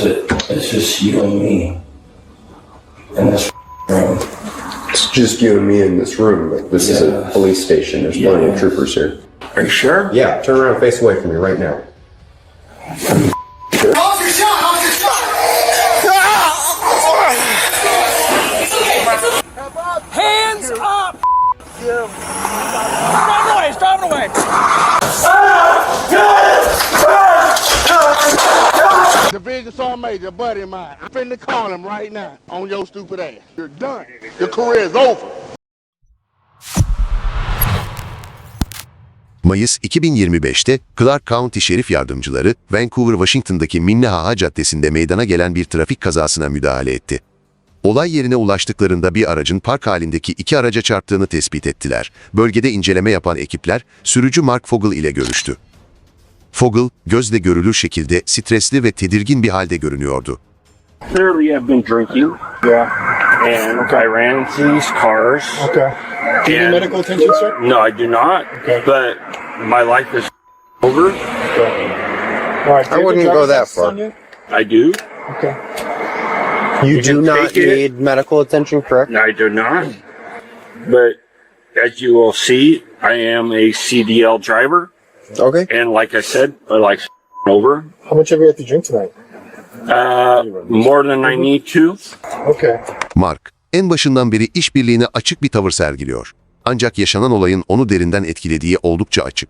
it. It's just you and me. In this room. It's just you and me in this room, but this is a Yeah. police station. There's plenty Yeah. of troopers here. Are you sure? Yeah, turn around, and face away from me right now. Division Sergeant a buddy of mine. I'm finna call him right now on your stupid ass. You're done. Your career is over. Mayıs 2025'te Clark County Şerif Yardımcıları Vancouver, Washington'daki Minnehaha Caddesi'nde meydana gelen bir trafik kazasına müdahale etti. Olay yerine ulaştıklarında bir aracın park halindeki iki araca çarptığını tespit ettiler. Bölgede inceleme yapan ekipler sürücü Mark Fogel ile görüştü. Fogel, gözle görülür şekilde stresli ve tedirgin bir halde görünüyordu. clearly have been drinking. Yeah. And I ran into these cars. Okay. Do you need And- medical attention, sir? No, I do not. Okay. But my life is over. All right. I wouldn't go that far. I do. Okay. You, You can do not take it. need medical attention, correct? I do not. But as you will see, I am a CDL driver. Okay. And like I said, my life over. How much have you had to drink tonight? Uh, more than I need to. Okay. Mark, en başından beri işbirliğine açık bir tavır sergiliyor. Ancak yaşanan olayın onu derinden etkilediği oldukça açık.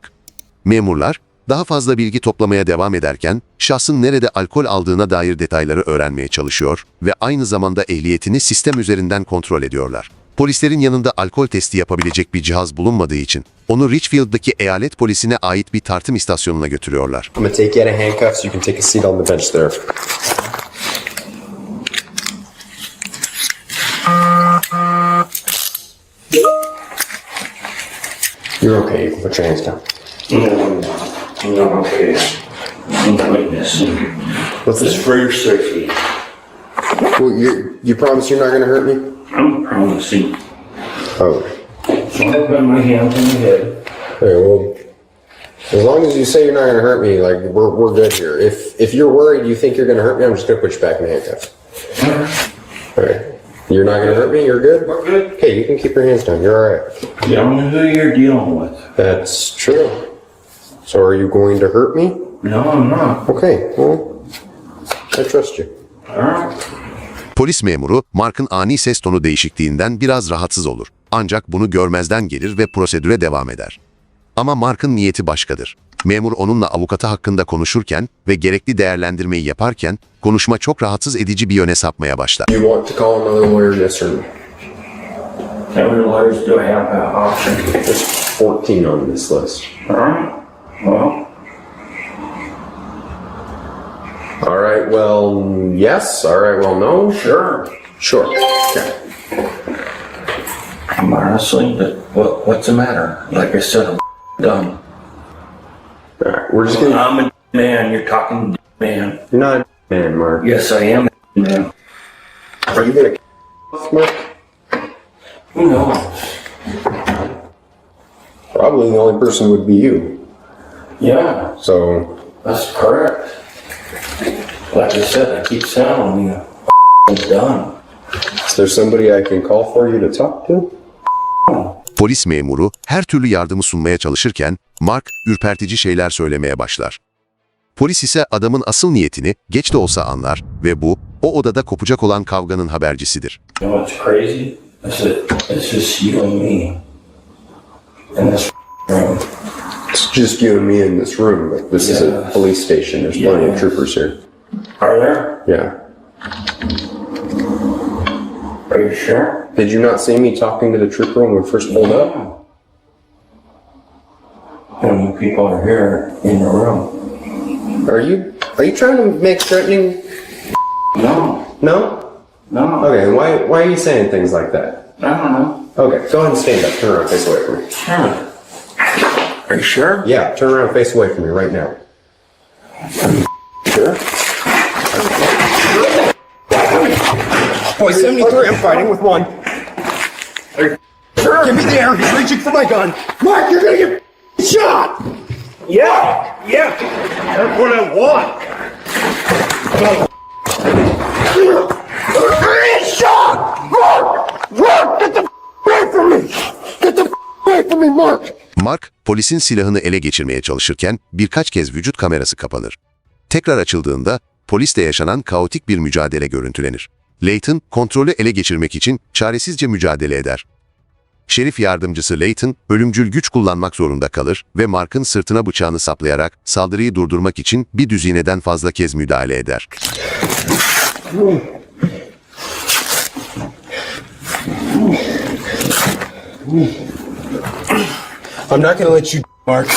Memurlar, daha fazla bilgi toplamaya devam ederken, şahsın nerede alkol aldığına dair detayları öğrenmeye çalışıyor ve aynı zamanda ehliyetini sistem üzerinden kontrol ediyorlar. Polislerin yanında alkol testi yapabilecek bir cihaz bulunmadığı için, onu Richfield'daki eyalet polisine ait bir tartım istasyonuna götürüyorlar. I'm. You're okay. You can put your hands down. No, no, okay. I'm doing this. What's It's this? for your safety. Well, you, you promise you're not gonna hurt me? I'm promising. Oh. So I put my hands on your head. Okay, well, as long as you say you're not gonna hurt me, like we're, we're good here. If if you're worried, you think you're gonna hurt me, I'm just gonna put you back in handcuffs. All right. You're not gonna hurt me. You're good. We're good. Okay, you can keep your hands down. You're all right. You don't know who you're dealing with. That's true. So are you going to hurt me? No, I'm not. Okay. Well, I trust you. Alright. Polis memuru, Mark'ın ani ses tonu değişikliğinden biraz rahatsız olur. Ancak bunu görmezden gelir ve prosedüre devam eder. Ama Mark'ın niyeti başkadır. Memur onunla avukatı hakkında konuşurken ve gerekli değerlendirmeyi yaparken konuşma çok rahatsız edici bir yöne sapmaya başlar. You want to call another lawyer, yes or no? How many lawyers do I have that option? There's 14 on this list. Alright. Well, All right. Well, yes. All right. Well, no. sure. Sure. Okay. I'm honestly, but what, what's the matter? Like I said, I'm done. All right. We're just gonna. I'm a man. You're talking man. You're not a man, Mark. Yes, I am a man. Are you gonna Mark? Who knows? Probably the only person would be you. Yeah, So that's correct. Like I said, I keep telling you, I'm done. Is there somebody I can call for you to talk to? Polis memuru her türlü yardımı sunmaya çalışırken Mark ürpertici şeyler söylemeye başlar. Polis ise adamın asıl niyetini geç de olsa anlar ve bu o odada kopacak olan kavganın habercisidir. You know what's crazy? It's, a, it's just you and me in this room. It's just you and me in this room, but this is a Yeah. police station. There's plenty Yeah. of troopers here. Are there? Yeah. Are you sure? Did you not see me talking to the trooper when we first pulled up? How many people are here in the room? Are you are you trying to make threatening? No, No. no. Okay. Why why are you saying things like that? I don't know. Okay. Go ahead and stand up. Turn around, face away from me. Sure. Are you sure? Yeah. Turn around, and face away from me right now. Sure. Boy, 73, I'm fighting with one. Give me the air, he's reaching for my gun. Mark, you're gonna get shot! Yeah, yeah, that's what I want. Shot! Mark! Mark! Get the away from me! Get the away from me, Mark! Mark, polisin silahını ele geçirmeye çalışırken birkaç kez vücut kamerası kapanır. Tekrar açıldığında polisle yaşanan kaotik bir mücadele görüntülenir. Layton, kontrolü ele geçirmek için çaresizce mücadele eder. Şerif yardımcısı Layton, ölümcül güç kullanmak zorunda kalır ve Mark'ın sırtına bıçağını saplayarak saldırıyı durdurmak için bir düzineden fazla kez müdahale eder. I'm not gonna let you, Mark.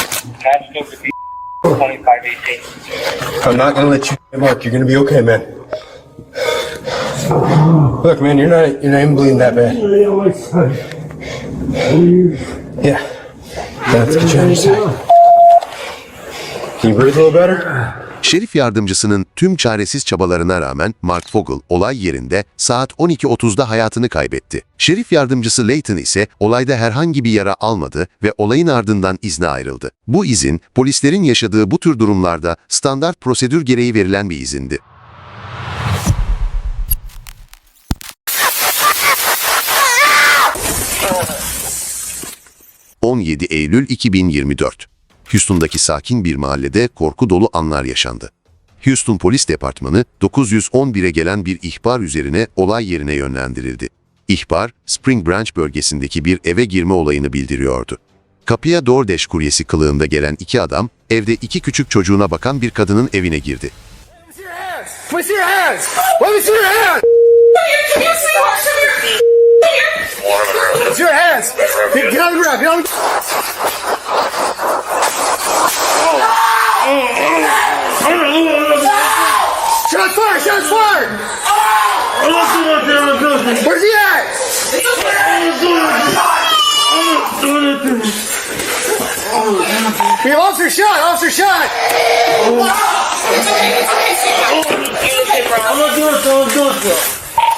I'm not gonna let you, Mark. You're gonna be okay, man. Look, man, you're not you're not even bleeding that bad. Yeah. On your side. Can you breathe a little better? Şerif yardımcısının tüm çaresiz çabalarına rağmen Mark Vogel olay yerinde saat 12.30'da hayatını kaybetti. Şerif yardımcısı Layton ise olayda herhangi bir yara almadı ve olayın ardından izne ayrıldı. Bu izin polislerin yaşadığı bu tür durumlarda standart prosedür gereği verilen bir izindi. ...17 Eylül 2024. Houston'daki sakin bir mahallede korku dolu anlar yaşandı. Houston Polis Departmanı 911'e gelen bir ihbar üzerine olay yerine yönlendirildi. İhbar, Spring Branch bölgesindeki bir eve girme olayını bildiriyordu. Kapıya DoorDash kuryesi kılığında gelen iki adam, evde iki küçük çocuğuna bakan bir kadının evine girdi. Let me see your hands! Let me see your hands! Can you see what? Come here! Come here! See your hands! Get, get on the ground! Get on the Shots fired! Shots fired! Where's he at? We have officer shot! Officer shot!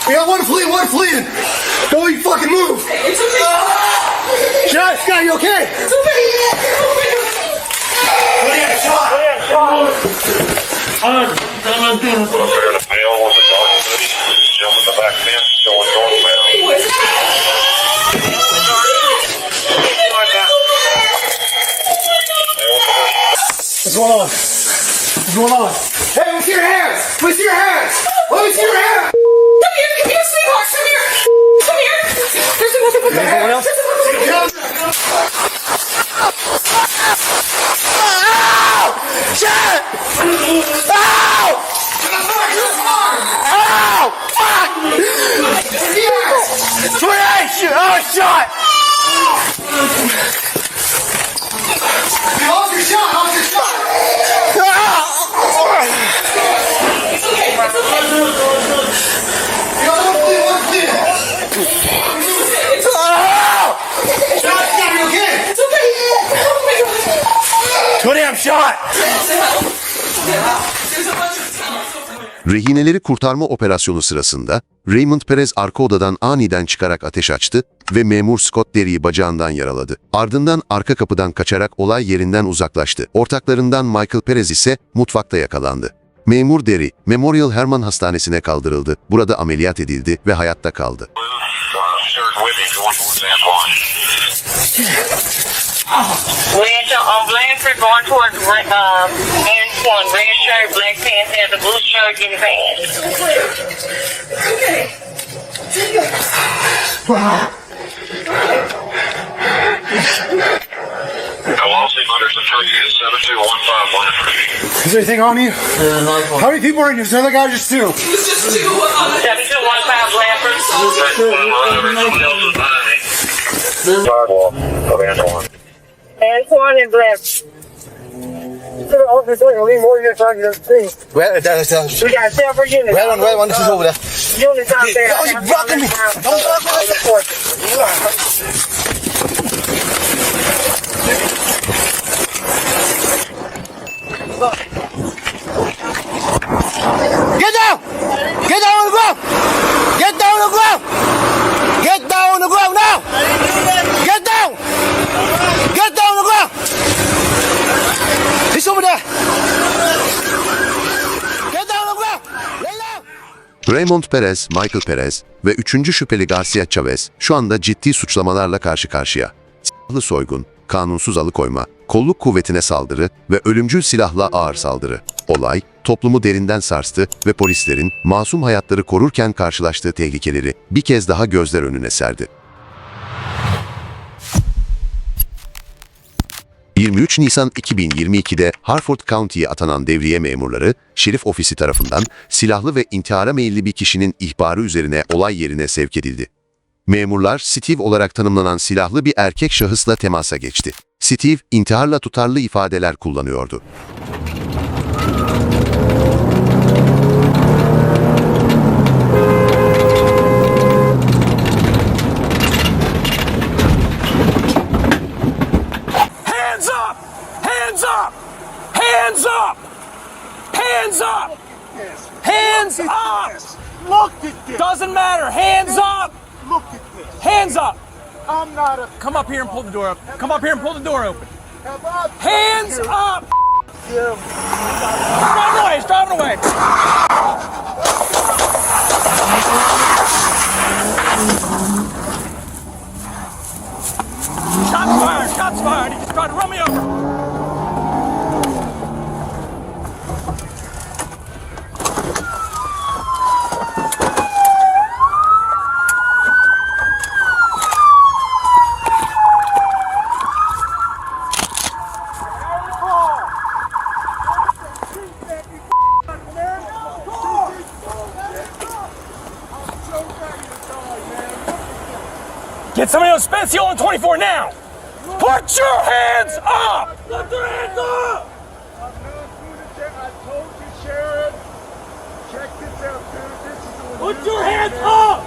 We got one fleeing, one fleeing. Don't you fucking move. Shot, Scott, you okay? What's going on? What's going on? Hey, let me see your hands! Let me see your hands! Let me see your hands! There's another one there. Anyone else? There's another one. Oh, shot! Officer shot! Officer shot! We okay? It's okay. Shot! There's a bunch of Rehineleri kurtarma operasyonu sırasında Raymond Perez arka odadan aniden çıkarak ateş açtı ve memur Scott Derry'i bacağından yaraladı. Ardından arka kapıdan kaçarak olay yerinden uzaklaştı. Ortaklarından Michael Perez ise mutfakta yakalandı. Memur Derry, Memorial Hermann Hastanesi'ne kaldırıldı. Burada ameliyat edildi ve hayatta kaldı. with him. On Blanford going towards um, Antoine. Red shirt, black pants, and the blue shirt, get his okay, Wow. Is there anything on you? How many people are in here? Is there other guys just two? It's just two. Uh, 7215 Blanford. Sidewalk of Antoine. Antoine and Blanford. Well, that's, that's, We got several units. Red one, red one, this is over there. Units out there. Oh, you blocking me. Don't block me. Get down! Get down on the ground! Get down on the ground! Get down on the ground now! Get down! Get down on the ground! He's over there! Get on the! Raymond Perez, Michael Perez ve üçüncü şüpheli Garcia Chavez şu anda ciddi suçlamalarla karşı karşıya. Silahlı soygun, kanunsuz alıkoyma, kolluk kuvvetine saldırı ve ölümcül silahla ağır saldırı. Olay, toplumu derinden sarstı ve polislerin masum hayatları korurken karşılaştığı tehlikeleri bir kez daha gözler önüne serdi. 23 Nisan 2022'de Harford County'ye atanan devriye memurları, şerif ofisi tarafından silahlı ve intihara meyilli bir kişinin ihbarı üzerine olay yerine sevk edildi. Memurlar Steve olarak tanımlanan silahlı bir erkek şahısla temasa geçti. Steve, intiharla tutarlı ifadeler kullanıyordu. Hands up! Hands up! Hands up! Hands up! Hands up! Look at this. Doesn't matter. Hands up! Look at this. Hands up! I'm not a. Come up here and pull the door up. Come up here and pull the door open. Hands up! He's driving away. He's driving away. Shots fired. Shots fired. He just tried to run me over. Get somebody on Spencey on 24 now. Put your hands up. Put your hands up. I'm not going to check. I told you, Sheriff. Check this out, dude. This is a Put your hands up.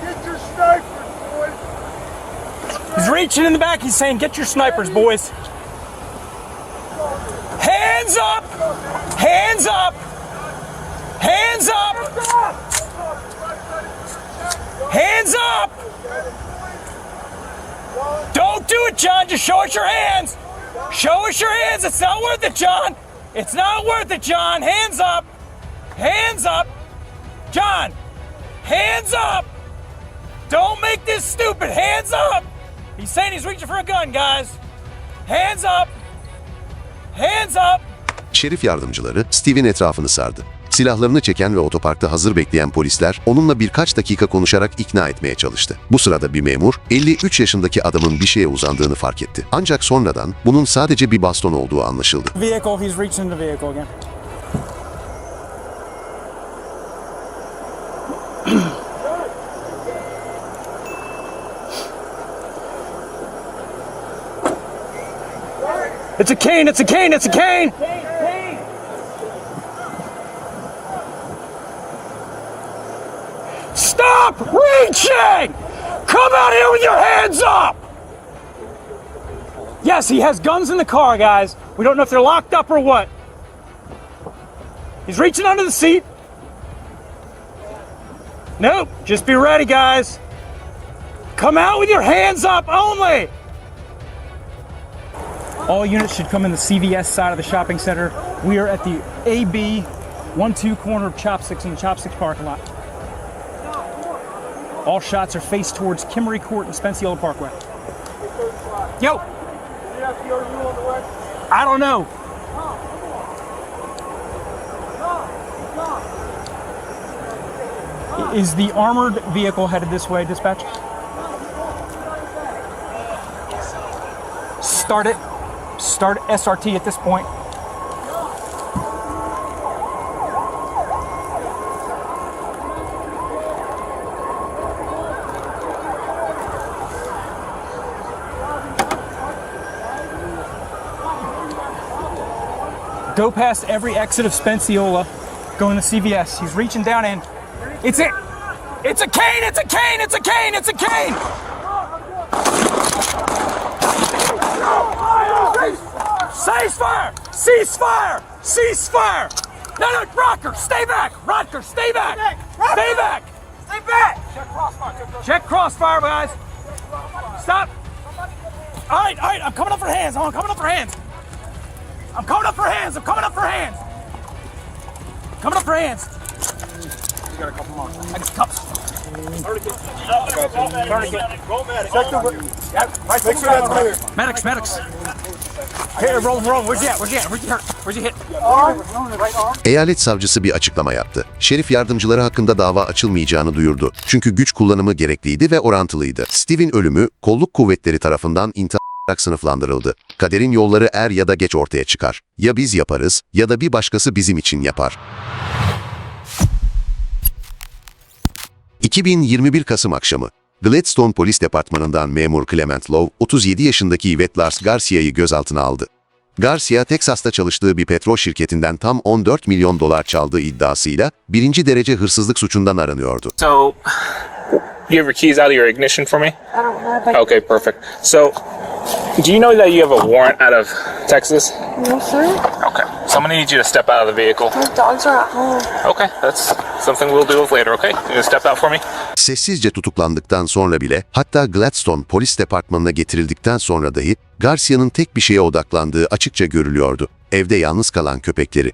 Get your snipers, boys. He's reaching in the back. He's saying, "Get your snipers, boys." Hands up. Hands up. Hands up. Hands up. Don't do John. Just show us your hands. Show us your hands. It's not worth it, John. It's not worth it, John. Hands up. Hands up. John, hands up. Don't make this stupid. Hands up. He's saying he's reaching for a gun, guys. Hands up. Hands up. Şerif yardımcıları Steve'in etrafını sardı. Silahlarını çeken ve otoparkta hazır bekleyen polisler onunla birkaç dakika konuşarak ikna etmeye çalıştı. Bu sırada bir memur 53 yaşındaki adamın bir şeye uzandığını fark etti. Ancak sonradan bunun sadece bir baston olduğu anlaşıldı. It's a cane, it's a cane, it's a cane! Stop reaching! Come out here with your hands up! Yes, he has guns in the car, guys. We don't know if they're locked up or what. He's reaching under the seat. Nope, just be ready, guys. Come out with your hands up only. All units should come in the CVS side of the shopping center. We are at the AB 1 2 corner of Chopsticks in the Chopsticks parking lot. All shots are faced towards Kimmery Court and Spenciola Parkway. Yo! I don't know. Is the armored vehicle headed this way, dispatch? Start it. Start SRT at this point. Go past every exit of Spenciola, going to CVS. He's reaching down in. It's it. It's a cane. It's a cane. It's a cane. It's a cane. Cease fire! Cease fire! Cease fire! No, no, Rocker, stay back! Rocker, stay back! Stay back! Stay back! Check crossfire. Check crossfire, guys. Stop. All right, all right. I'm coming up for hands. I'm coming up for hands. I'm coming up for hands. I'm coming up for hands. Coming up for hands. You got a couple more. I got cups. Medics, medics. Here, roll, roll. Where's you at? Where's you at? Where's you hurt? Where's you hit? Eyalet savcısı bir açıklama yaptı. Şerif yardımcıları hakkında dava açılmayacağını duyurdu. Çünkü güç kullanımı gerekliydi ve orantılıydı. Steve'in ölümü kolluk kuvvetleri tarafından intihar olarak sınıflandırıldı. Kaderin yolları er ya da geç ortaya çıkar. Ya biz yaparız ya da bir başkası bizim için yapar. 2021 Kasım akşamı Gladstone Polis Departmanı'ndan memur Clement Lowe, 37 yaşındaki Yvette Lars Garcia'yı gözaltına aldı. Garcia, Teksas'ta çalıştığı bir petrol şirketinden tam 14 milyon dolar çaldığı iddiasıyla birinci derece hırsızlık suçundan aranıyordu. So, you have your keys out of your ignition for me? I don't I Okay, perfect. So, do you know that you have a warrant out of Texas? No, sir. Okay. So I'm gonna need you to step out of the vehicle. My dogs are at home. Okay, that's something we'll deal with later, okay? You gonna step out for me? Sessizce tutuklandıktan sonra bile, hatta Gladstone polis departmanına getirildikten sonra dahi Garcia'nın tek bir şeye odaklandığı açıkça görülüyordu. Evde yalnız kalan köpekleri.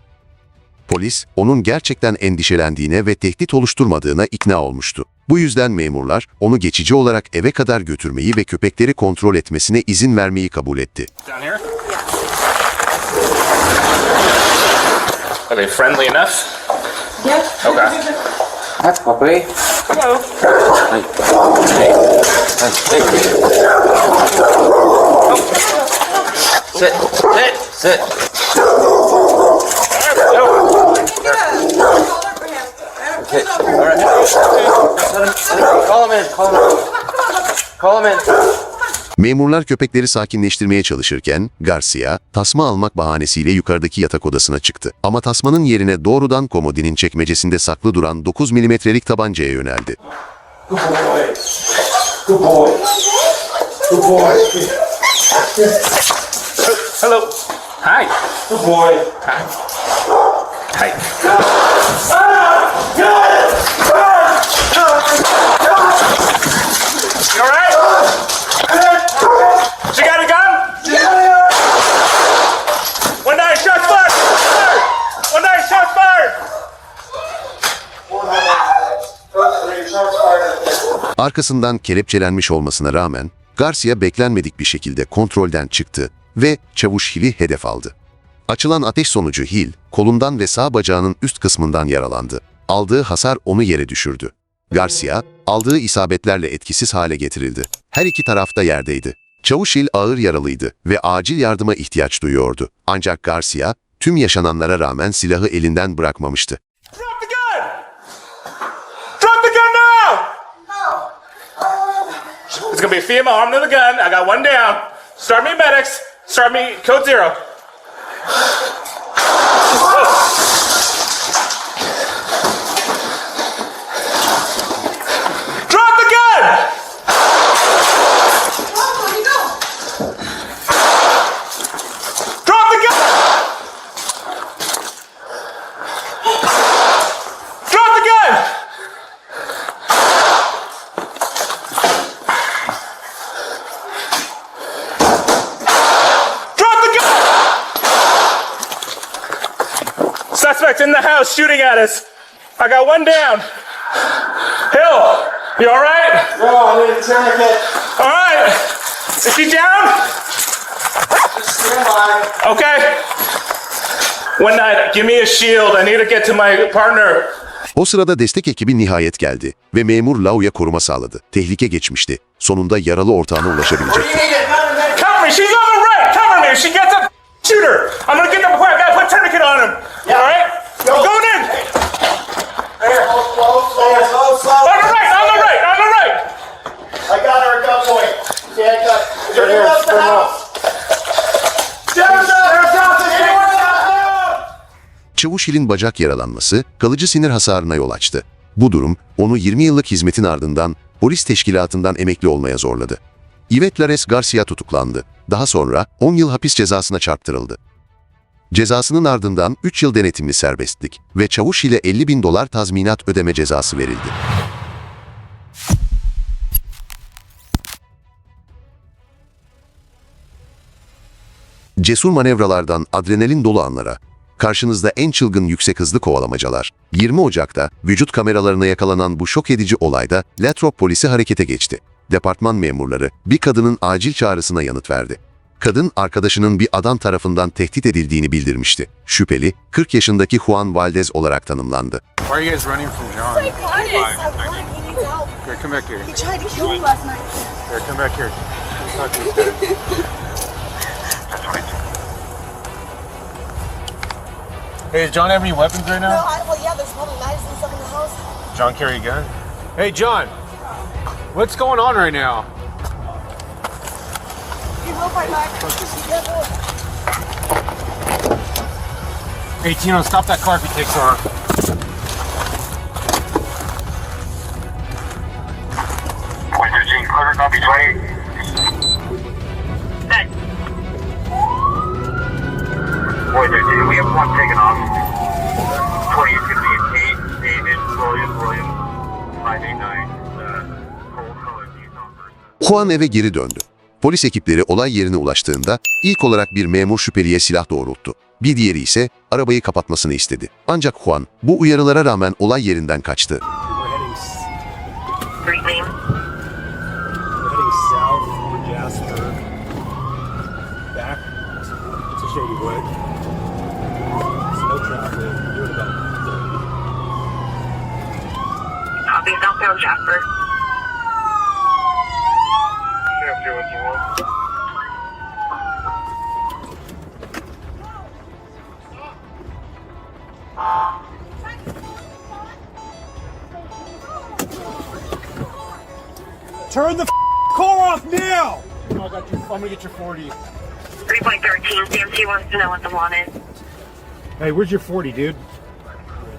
Polis, onun gerçekten endişelendiğine ve tehdit oluşturmadığına ikna olmuştu. Bu yüzden memurlar onu geçici olarak eve kadar götürmeyi ve köpekleri kontrol etmesine izin vermeyi kabul etti. Down here. Are they friendly enough? Yes. Okay. That's puppy. Hello. Sit, sit, sit. Okay, all right. Let him, let him, call him in, call him in. Call him in. Memurlar köpekleri sakinleştirmeye çalışırken Garcia, tasma almak bahanesiyle yukarıdaki yatak odasına çıktı. Ama tasmanın yerine doğrudan komodinin çekmecesinde saklı duran 9 milimetrelik tabancaya yöneldi. Hello. Hi. Good boy. Hi. Shots fired! Arkasından kelepçelenmiş olmasına rağmen Garcia beklenmedik bir şekilde kontrolden çıktı ve çavuş Hill'i hedef aldı. Açılan ateş sonucu Hill, kolundan ve sağ bacağının üst kısmından yaralandı. Aldığı hasar onu yere düşürdü. Garcia, aldığı isabetlerle etkisiz hale getirildi. Her iki tarafta yerdeydi. Çavuş Hill ağır yaralıydı ve acil yardıma ihtiyaç duyuyordu. Ancak Garcia, tüm yaşananlara rağmen silahı elinden bırakmamıştı. Drop the gun! Drop the gun now! It's gonna be a female armed to the gun. I got one down. Start me medics. Start me code zero. うわっ! İn the house shooting at us. I got one down. Hill, you all right? No, I need a tourniquet. All right. Is he down? Stand by. Okay. One night, give me a shield. I need to get to my partner. O sırada destek ekibi nihayet geldi ve memur Lau'ya koruma sağladı. Tehlike geçmişti. Sonunda yaralı ortağına ulaşabilecekti. Cover me. She's on the right. Cover me. She gets up. Shoot her. I'm gonna get the point. I gotta put tourniquet on him. All right. I'm going in. There, hold slow, slow, slow, slow. On the right. On the right. On the right. I got her at gunpoint. See, I got. Everyone else the house. Down, down, down, down, Çavuş Hill'in bacak yaralanması kalıcı sinir hasarına yol açtı. Bu durum onu 20 yıllık hizmetin ardından polis teşkilatından emekli olmaya zorladı. Yvette Lares Garcia tutuklandı. Daha sonra 10 yıl hapis cezasına çarptırıldı. Cezasının ardından 3 yıl denetimli serbestlik ve Çavuş ile 50 bin dolar tazminat ödeme cezası verildi. Cesur manevralardan adrenalin dolu anlara, Karşınızda en çılgın yüksek hızlı kovalamacalar. 20 Ocak'ta vücut kameralarına yakalanan bu şok edici olayda Latrop polisi harekete geçti. Departman memurları bir kadının acil çağrısına yanıt verdi. Kadın arkadaşının bir adam tarafından tehdit edildiğini bildirmişti. Şüpheli 40 yaşındaki Juan Valdez olarak tanımlandı. Hey, does John have any weapons right No, now? I, well, yeah, there's probably knives and stuff in the house. John carry a gun? Hey, John. What's going on right now? You will fight back. Be careful. Hey, Tino, stop that car if he takes over. Thirteen, clear copy twenty. Set. Point thirteen, we have one taken off. Twenty is gonna be Kate, David, William, William, five eight nine, uh. Juan eve geri döndü. Polis ekipleri olay yerine ulaştığında ilk olarak bir memur şüpheliye silah doğrulttu. Bir diğeri ise arabayı kapatmasını istedi. Ancak Juan bu uyarılara rağmen olay yerinden kaçtı. Turn the car off now! Oh I got your, I'm gonna get your 40. Three point thirteen, CMC wants to know what the want is. Hey, where's your 40, dude?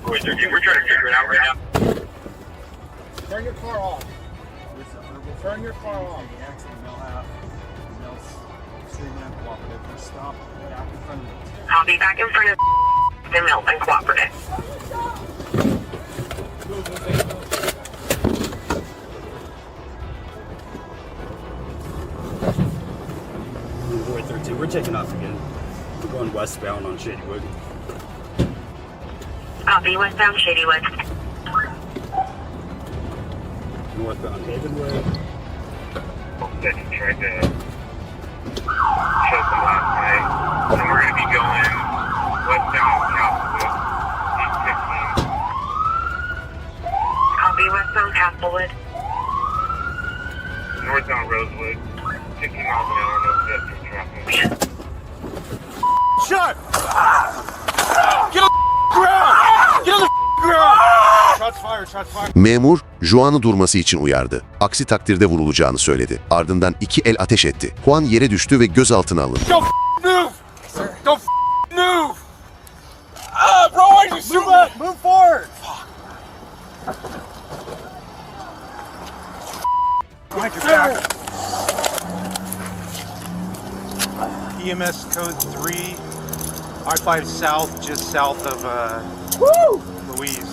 Point thirteen, we're trying to figure it out right now. Turn your car off. Turn your car off. Stop back in front of me. I'll be back in front of the Milton Cooperative. Roy 13. Off again. We're going westbound on Shadywood. Copy, westbound Shadywood. Northbound Havenwood. that you tried to show some last night. And we're going to be going westbound Castlewood, 815. Copy, westbound Castlewood. Northbound Rosewood, 50 miles an hour, no pedestrian traffic. Shut! Get on the ground! Get on the ground! Shots fired, shots fired. Memur, Juan'ı durması için uyardı. Aksi takdirde vurulacağını söyledi. Ardından iki el ateş etti. Juan yere düştü ve gözaltına alındı. Don't move! Don't move! Ah, bro, why you shoot? Move forward! Behind your back. EMS code 3, R5 south, just south of uh, Louise.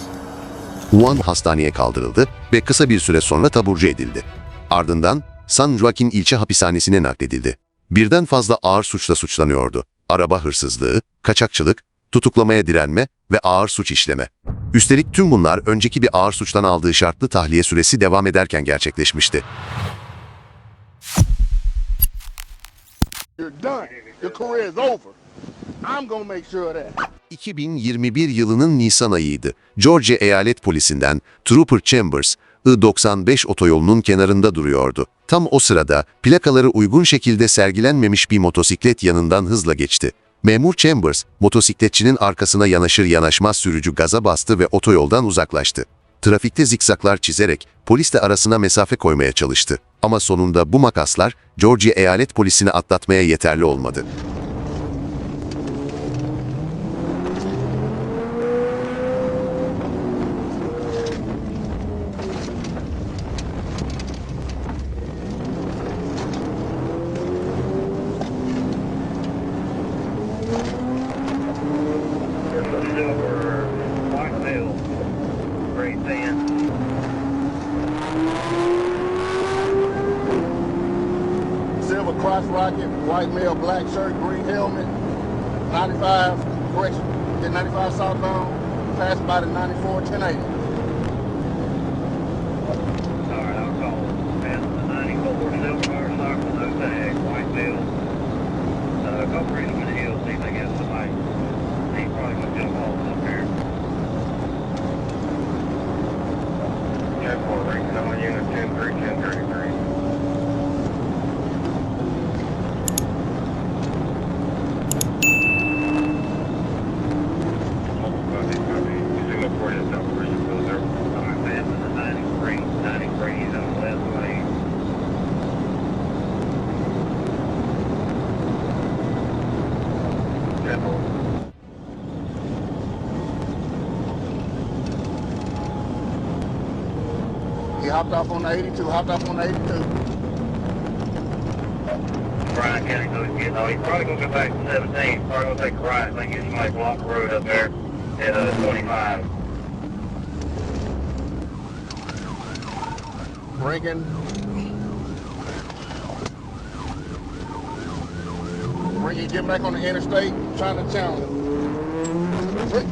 Juan hastaneye kaldırıldı ve kısa bir süre sonra taburcu edildi. Ardından San Joaquin ilçe hapishanesine nakledildi. Birden fazla ağır suçla suçlanıyordu. Araba hırsızlığı, kaçakçılık, tutuklamaya direnme ve ağır suç işleme. Üstelik tüm bunlar önceki bir ağır suçtan aldığı şartlı tahliye süresi devam ederken gerçekleşmişti. You're done. Your career is over. I'm gonna make sure of that. 2021 yılının Nisan ayıydı. Georgia Eyalet Polisi'nden Trooper Chambers, I-95 otoyolunun kenarında duruyordu. Tam o sırada plakaları uygun şekilde sergilenmemiş bir motosiklet yanından hızla geçti. Memur Chambers, motosikletçinin arkasına yanaşır yanaşmaz sürücü gaza bastı ve otoyoldan uzaklaştı. Trafikte zikzaklar çizerek polisle arasına mesafe koymaya çalıştı. Ama sonunda bu makaslar Georgia Eyalet Polisi'ni atlatmaya yeterli olmadı. Silver cross rocket, white male, black shirt, green helmet, 95, correction. the 95 southbound, pass by the 94 1080. Alright, I'll call. Pass the 94, silver car, south of those tag, Whiteville. Uh, go bring them in the hill, see if they get somebody. He probably gonna jump off up here. Ten four, reaching on unit ten three, ten thirty-three. He hopped off on the 82, hopped off on the 82. Brian County, so he's getting, oh, he's probably gonna go back to seventeen, probably gonna take a right, I think get somebody block the road up there at, uh, twenty-five. Rankin. Rankin, get back on the interstate, trying to challenge him. Rick-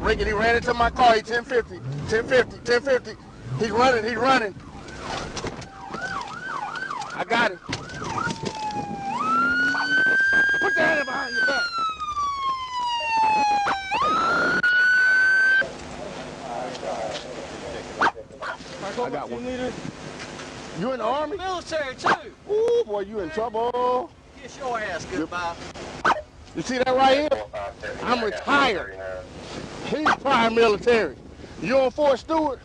Rankin, he ran into my car, he 1050, 1050, 1050. He's running, he's running. I got him. Put the hand behind your back. I got one. You in the army? Military too. Ooh, boy, you in trouble. Kiss your ass goodbye. You see that right here? I'm retired. He's prime military. You on Fort Stewart?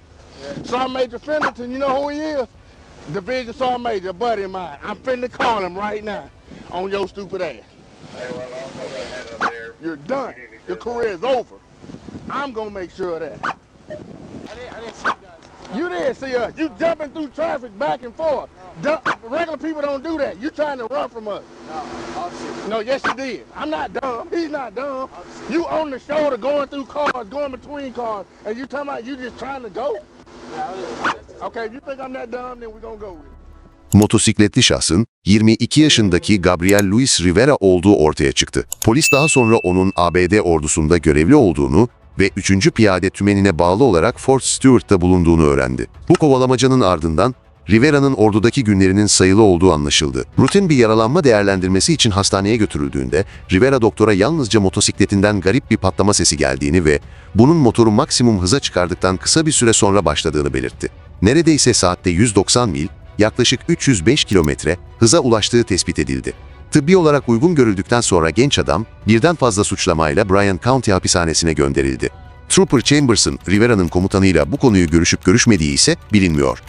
Sergeant Major Fenderton, you know who he is? Division Sergeant Major, buddy of mine. I'm finna call him right now on your stupid ass. You're done. Your career is over. I'm gonna make sure of that. You. Didn't see us. You jumping through traffic back and forth. Regular people don't do that. You trying to run from us. No. No, yes you did. I'm not dumb. He's not dumb. You on the shoulder going through cars, going between cars, and you talking about you just trying to go? Motosikletli şahsın 22 yaşındaki Gabriel Luis Rivera olduğu ortaya çıktı. Polis daha sonra onun ABD ordusunda görevli olduğunu ve 3. Piyade Tümeni'ne bağlı olarak Fort Stewart'ta bulunduğunu öğrendi. Bu kovalamacanın ardından Rivera'nın ordudaki günlerinin sayılı olduğu anlaşıldı. Rutin bir yaralanma değerlendirmesi için hastaneye götürüldüğünde Rivera doktora yalnızca motosikletinden garip bir patlama sesi geldiğini ve bunun motoru maksimum hıza çıkardıktan kısa bir süre sonra başladığını belirtti. Neredeyse saatte 190 mil, yaklaşık 305 kilometre hıza ulaştığı tespit edildi. Tıbbi olarak uygun görüldükten sonra genç adam birden fazla suçlamayla Bryan County hapishanesine gönderildi. Trooper Chambers'ın Rivera'nın komutanıyla bu konuyu görüşüp görüşmediği ise bilinmiyor.